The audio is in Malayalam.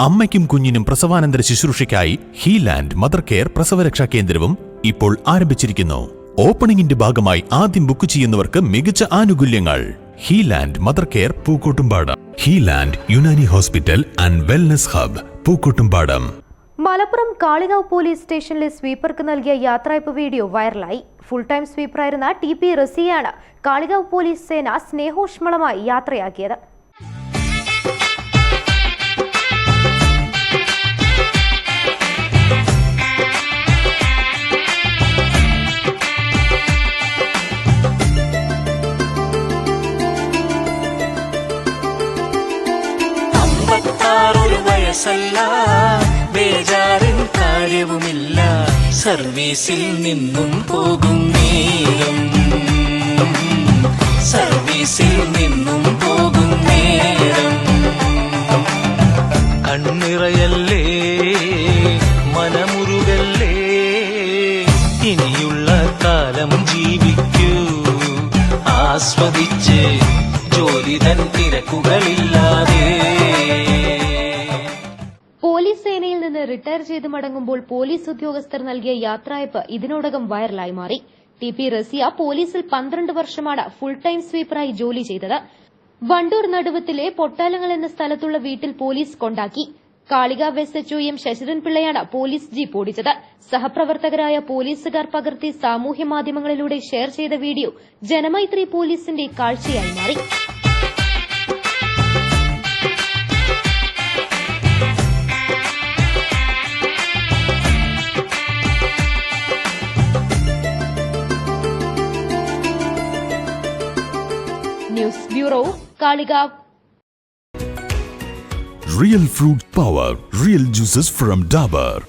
അമ്മയ്ക്കും കുഞ്ഞിനും പ്രസവാനന്തര ശുശ്രൂഷയ്ക്കായി ഹീലാൻഡ് മദർ കെയർ പ്രസവരക്ഷാ കേന്ദ്രവും ഇപ്പോൾ ആരംഭിച്ചിരിക്കുന്നു. ഓപ്പണിംഗിന്റെ ഭാഗമായി ആദ്യം ബുക്ക് ചെയ്യുന്നവർക്ക് മികച്ച ആനുകൂല്യങ്ങൾ. Healand mother care Pookkottumpadam. Healand Unani hospital and wellness hub Pookkottumpadam. Malappuram Kalikavu police സ്റ്റേഷനിലെ സ്വീപ്പർക്ക് നൽകിയ യാത്രയപ്പ് വീഡിയോ വൈറലായി. ഫുൾ ടൈം സ്വീപ്പറായിരുന്ന ടി പി റസിയാണ് കാളികാവ് പോലീസ് സേന സ്നേഹോഷ്മളമായി യാത്രയാക്കിയത്. വയസ്സല്ല ബേജാറിൻ കാര്യവുമില്ല. സർവീസിൽ നിന്നും പോകും നേരം. സർവീസിൽ നിന്നും പോകും നേരം. കണ്ണിറയല്ലേ മനമുരുകല്ലേ ഇനിയുള്ള കാലം ജീവിക്കൂ. ആസ്വദിച്ച് ജോലി തൻ തിരക്കുകളില്ലാതെ. പോലീസ് സേനയിൽ നിന്ന് റിട്ടയർ ചെയ്ത് മടങ്ങുമ്പോൾ പോലീസ് ഉദ്യോഗസ്ഥർ നൽകിയ യാത്രയപ്പ് ഇതിനോടകം വൈറലായി മാറി. ടി പി റസിയ പോലീസിൽ പന്ത്രണ്ട് വർഷമാണ് ഫുൾ ടൈം സ്വീപ്പറായി ജോലി ചെയ്തത്. വണ്ടൂർ നടുവത്തിലെ പൊട്ടാലങ്ങൾ എന്ന സ്ഥലത്തുള്ള വീട്ടിൽ പോലീസ് കൊണ്ടാക്കി. കാളിക Wes H O M Sasidharan പിള്ളയാണ് പോലീസ് ജീപ്പ് ഓടിച്ചത്. സഹപ്രവർത്തകരായ പോലീസുകാർ പകർത്തി സാമൂഹ്യ മാധ്യമങ്ങളിലൂടെ ഷെയർ ചെയ്ത വീഡിയോ ജനമൈത്രി പോലീസിന്റെ കാഴ്ചയായി മാറി. News bureau Kalikavu Real fruit power, real juices from Dabur.